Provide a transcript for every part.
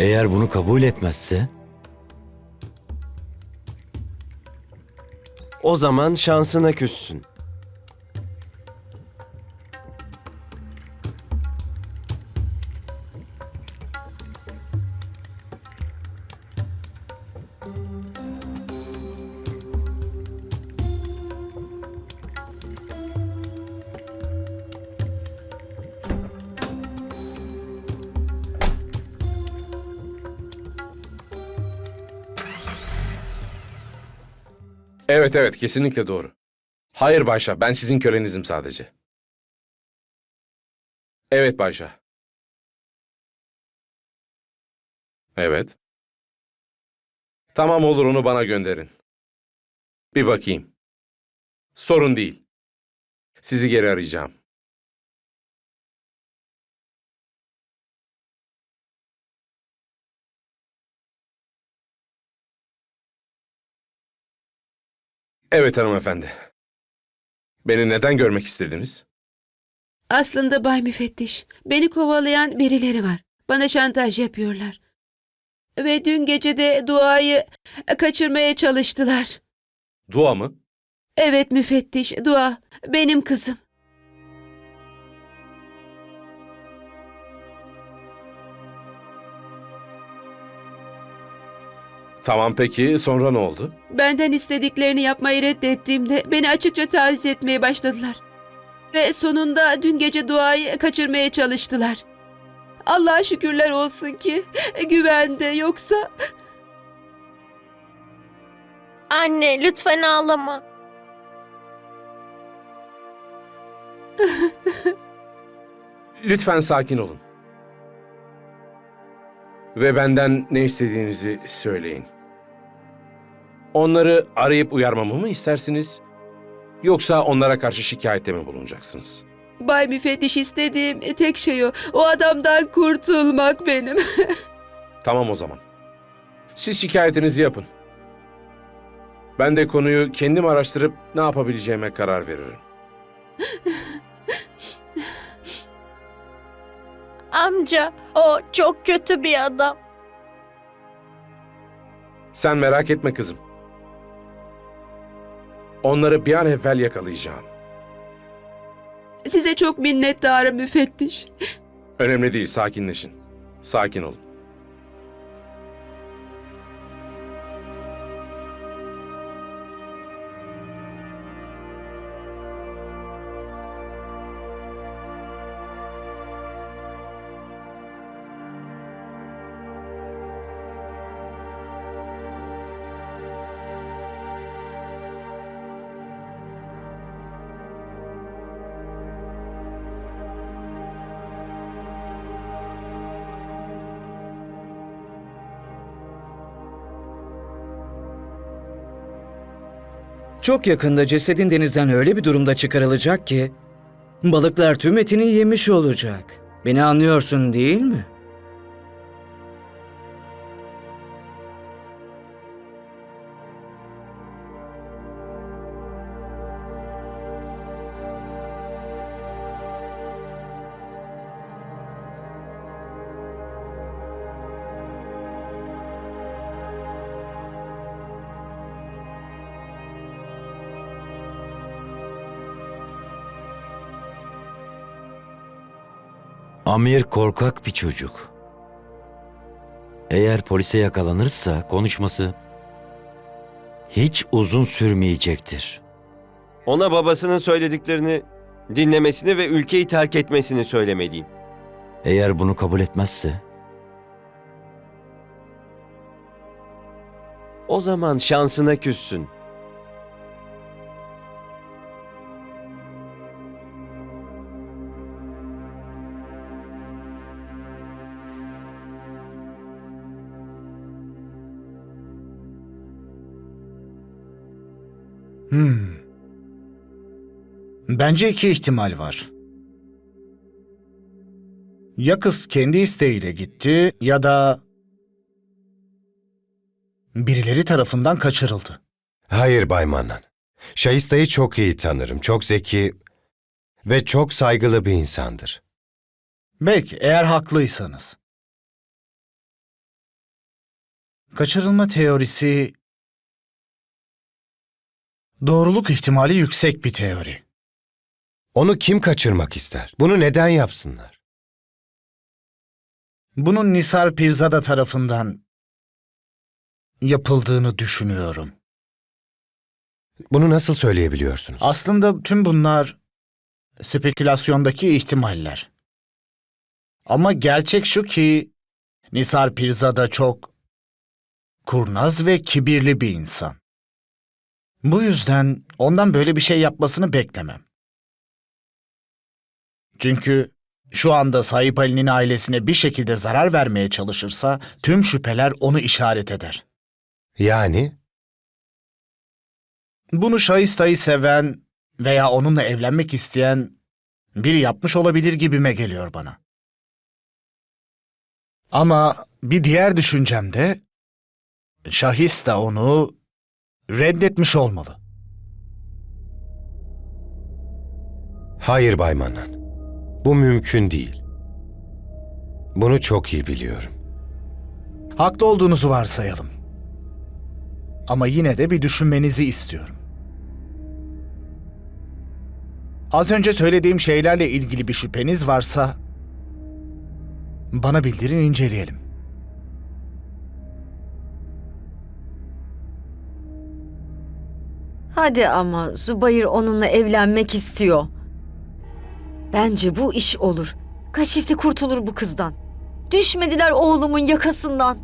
Eğer bunu kabul etmezse O zaman şansına küssün. Evet evet kesinlikle doğru. Hayır Bayşa ben sizin kölenizim sadece. Evet Bayşa. Evet. Tamam olur onu bana gönderin. Bir bakayım. Sorun değil. Sizi geri arayacağım. Evet hanımefendi. Beni neden görmek istediniz? Aslında Bay Müfettiş, beni kovalayan birileri var. Bana şantaj yapıyorlar. Ve dün gece de duayı kaçırmaya çalıştılar. Dua mı? Evet müfettiş, dua. Benim kızım. Tamam peki sonra ne oldu? Benden istediklerini yapmayı reddettiğimde beni açıkça taciz etmeye başladılar. Ve sonunda dün gece duayı kaçırmaya çalıştılar. Allah'a şükürler olsun ki güvende yoksa Anne lütfen ağlama. Lütfen sakin olun. Ve benden ne istediğinizi söyleyin. Onları arayıp uyarmamı mı istersiniz? Yoksa onlara karşı şikayette mi bulunacaksınız? Bay Müfettiş istediğim tek şey o. O adamdan kurtulmak benim. Tamam o zaman. Siz şikayetinizi yapın. Ben de konuyu kendim araştırıp ne yapabileceğime karar veririm. Amca o çok kötü bir adam. Sen merak etme kızım. Onları bir an evvel yakalayacağım. Size çok minnettarım müfettiş. Önemli değil, sakinleşin. Sakin olun. Çok yakında cesedin denizden öyle bir durumda çıkarılacak ki balıklar tüm etini yemiş olacak. Beni anlıyorsun değil mi? Amir korkak bir çocuk. Eğer polise yakalanırsa konuşması hiç uzun sürmeyecektir. Ona babasının söylediklerini dinlemesini ve ülkeyi terk etmesini söylemeliyim. Eğer bunu kabul etmezse O zaman şansına küssün. Bence iki ihtimal var. Ya kız kendi isteğiyle gitti ya da birileri tarafından kaçırıldı. Hayır Bay Manan. Şahista'yı çok iyi tanırım. Çok zeki ve çok saygılı bir insandır. Belki eğer haklıysanız. kaçırılma teorisi doğruluk ihtimali yüksek bir teori. Onu kim kaçırmak ister? Bunu neden yapsınlar? Bunun Nisar Pirzada tarafından yapıldığını düşünüyorum. Bunu nasıl söyleyebiliyorsunuz? Aslında tüm bunlar spekülasyondaki ihtimaller. Ama gerçek şu ki Nisar Pirzada çok kurnaz ve kibirli bir insan. Bu yüzden ondan böyle bir şey yapmasını beklemem. Çünkü şu anda Sahip Ali'nin ailesine bir şekilde zarar vermeye çalışırsa tüm şüpheler onu işaret eder. Yani Bunu Şahista'yı seven veya onunla evlenmek isteyen biri yapmış olabilir gibime geliyor bana. Ama bir diğer düşüncem de Şahista onu reddetmiş olmalı. hayır Bay Manan. Bu mümkün değil. Bunu çok iyi biliyorum. Haklı olduğunuzu varsayalım. Ama yine de bir düşünmenizi istiyorum. Az önce söylediğim şeylerle ilgili bir şüpheniz varsa bana bildirin inceleyelim. Hadi ama Zubayır onunla evlenmek istiyor. Bence bu iş olur. Kaşifti kurtulur bu kızdan. Düşmediler oğlumun yakasından.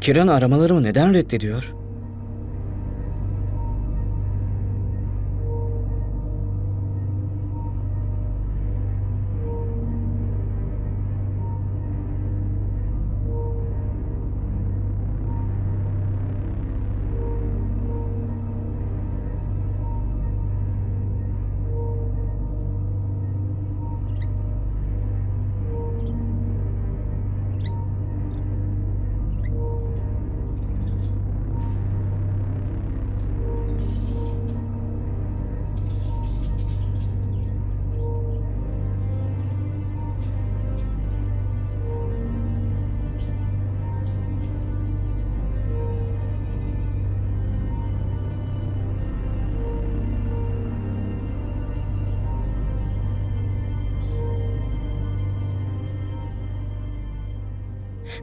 Kiran aramalarımı neden reddediyor?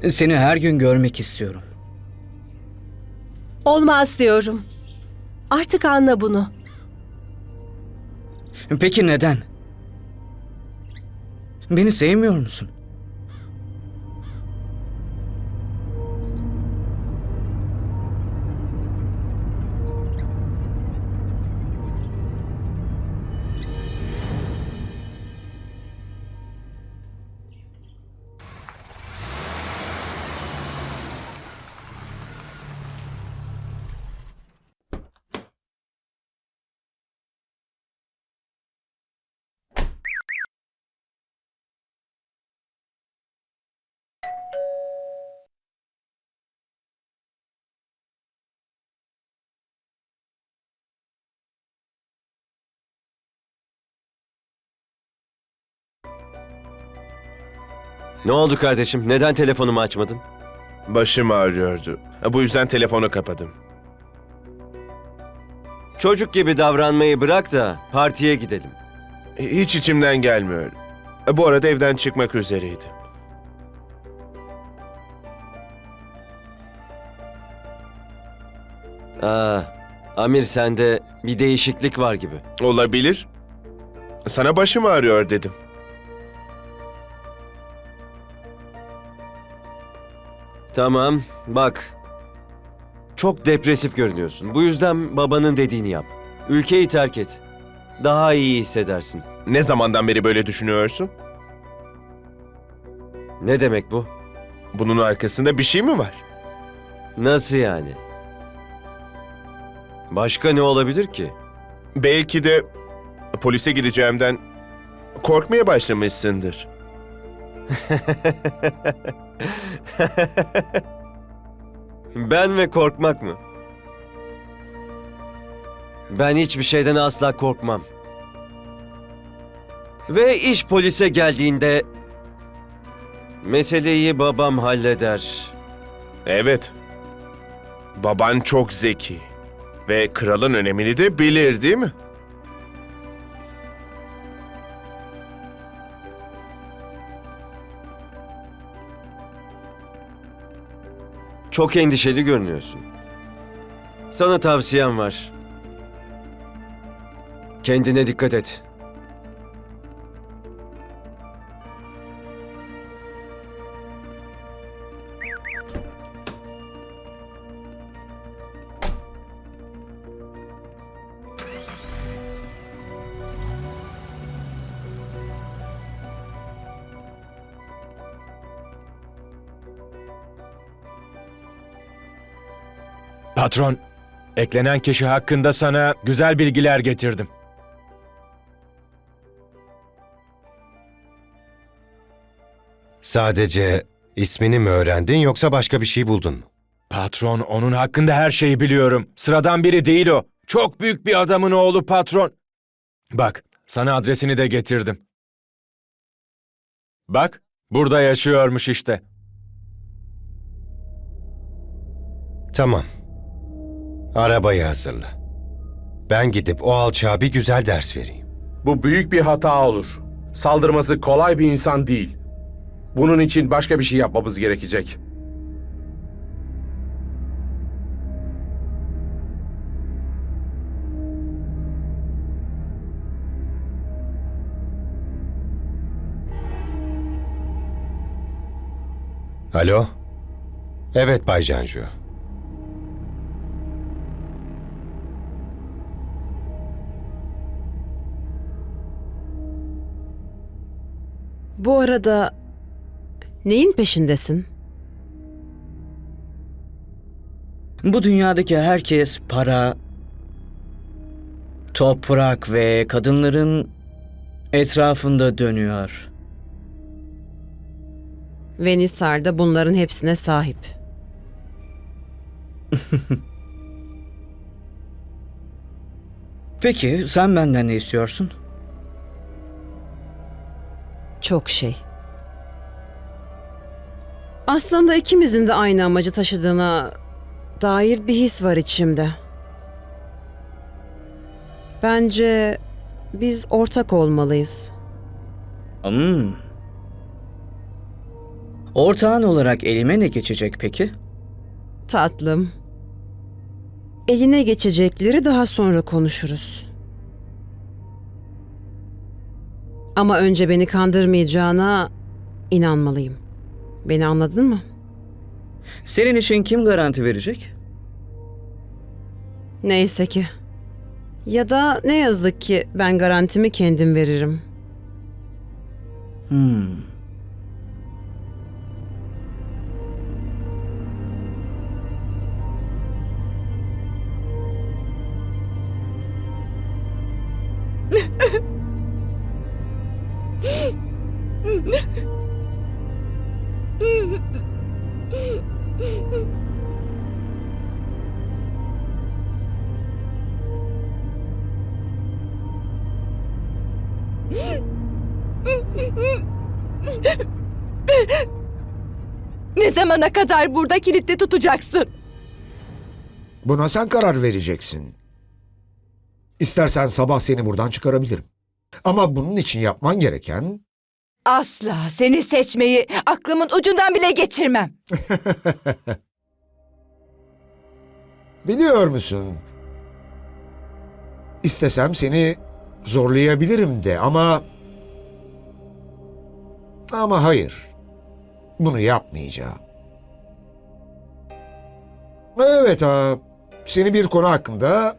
Seni her gün görmek istiyorum. Olmaz diyorum. Artık anla bunu. Peki neden? Beni sevmiyor musun? Ne oldu kardeşim? Neden telefonumu açmadın? Başım ağrıyordu. Bu yüzden telefonu kapadım. Çocuk gibi davranmayı bırak da partiye gidelim. Hiç içimden gelmiyor. Bu arada evden çıkmak üzereydim. Aa, Amir sende bir değişiklik var gibi. Olabilir. Sana başım ağrıyor dedim. Tamam, bak. Çok depresif görünüyorsun. Bu yüzden babanın dediğini yap. Ülkeyi terk et. Daha iyi hissedersin. Ne zamandan beri böyle düşünüyorsun? Ne demek bu? Bunun arkasında bir şey mi var? Nasıl yani? Başka ne olabilir ki? Belki de polise gideceğimden korkmaya başlamışsındır. ben ve korkmak mı? Ben hiçbir şeyden asla korkmam. Ve iş polise geldiğinde meseleyi babam halleder. Evet. Baban çok zeki ve kralın önemini de bilir değil mi? Çok endişeli görünüyorsun. Sana tavsiyem var. Kendine dikkat et. Patron, eklenen kişi hakkında sana güzel bilgiler getirdim. Sadece ismini mi öğrendin yoksa başka bir şey buldun mu? Patron, onun hakkında her şeyi biliyorum. Sıradan biri değil o. Çok büyük bir adamın oğlu patron. Bak, sana adresini de getirdim. Bak, burada yaşıyormuş işte. Tamam. Arabayı hazırla. Ben gidip o alçağa bir güzel ders vereyim. Bu büyük bir hata olur. Saldırması kolay bir insan değil. Bunun için başka bir şey yapmamız gerekecek. Alo? Evet Bay Canju. Bu arada neyin peşindesin? Bu dünyadaki herkes para, toprak ve kadınların etrafında dönüyor. Ve Nisar da bunların hepsine sahip. Peki sen benden ne istiyorsun? Çok şey. Aslında ikimizin de aynı amacı taşıdığına dair bir his var içimde. Bence biz ortak olmalıyız. Hmm. Ortağın olarak elime ne geçecek peki? Tatlım. Eline geçecekleri daha sonra konuşuruz. Ama önce beni kandırmayacağına inanmalıyım. Beni anladın mı? Senin için kim garanti verecek? Neyse ki. Ya da ne yazık ki ben garantimi kendim veririm. Hmm. Ne zamana kadar burada kilitli tutacaksın? Buna sen karar vereceksin. İstersen sabah seni buradan çıkarabilirim. Ama bunun için yapman gereken Asla seni seçmeyi aklımın ucundan bile geçirmem. biliyor musun? İstesem seni zorlayabilirim de ama ama hayır. Bunu yapmayacağım. Evet ha. Seni bir konu hakkında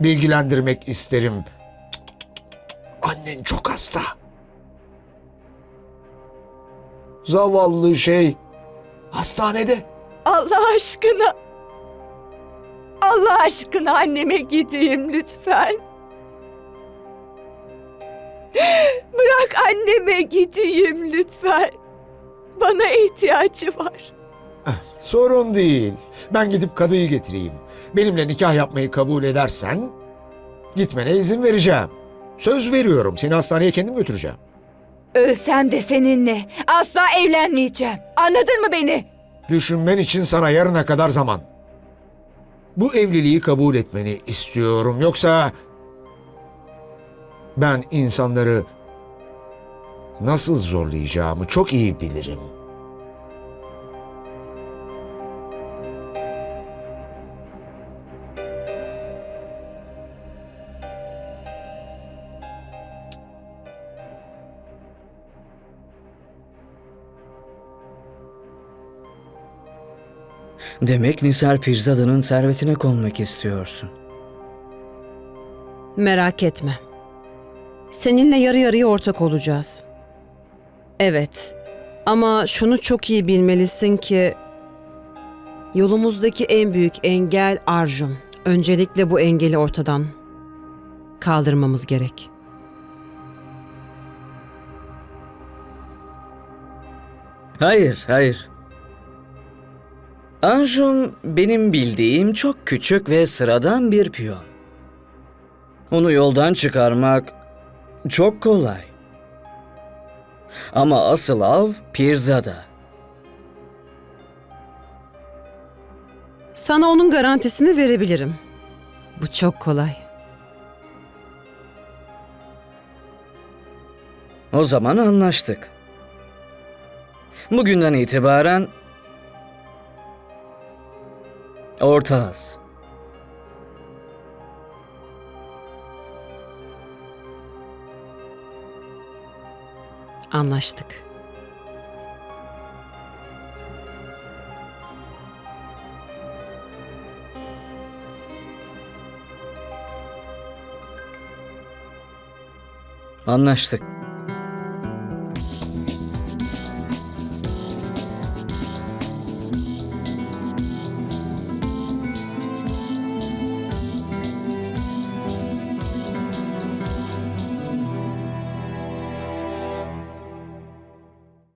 bilgilendirmek isterim. Annen çok hasta. Zavallı şey hastanede. Allah aşkına. Allah aşkına anneme gideyim lütfen. Bırak anneme gideyim lütfen. Bana ihtiyacı var. Sorun değil. Ben gidip kadıyı getireyim. Benimle nikah yapmayı kabul edersen gitmene izin vereceğim. Söz veriyorum. Seni hastaneye kendim götüreceğim. Ölsem de seninle asla evlenmeyeceğim. Anladın mı beni? Düşünmen için sana yarına kadar zaman. Bu evliliği kabul etmeni istiyorum. Yoksa ben insanları nasıl zorlayacağımı çok iyi bilirim. Demek Nisar Pirzada'nın servetine konmak istiyorsun. Merak etme. Seninle yarı yarıya ortak olacağız. Evet. Ama şunu çok iyi bilmelisin ki yolumuzdaki en büyük engel Arjun. Öncelikle bu engeli ortadan kaldırmamız gerek. Hayır, hayır. Anjum benim bildiğim çok küçük ve sıradan bir piyon. Onu yoldan çıkarmak çok kolay. Ama asıl av Pirzada. Sana onun garantisini verebilirim. Bu çok kolay. O zaman anlaştık. Bugünden itibaren ortağız. Anlaştık. Anlaştık.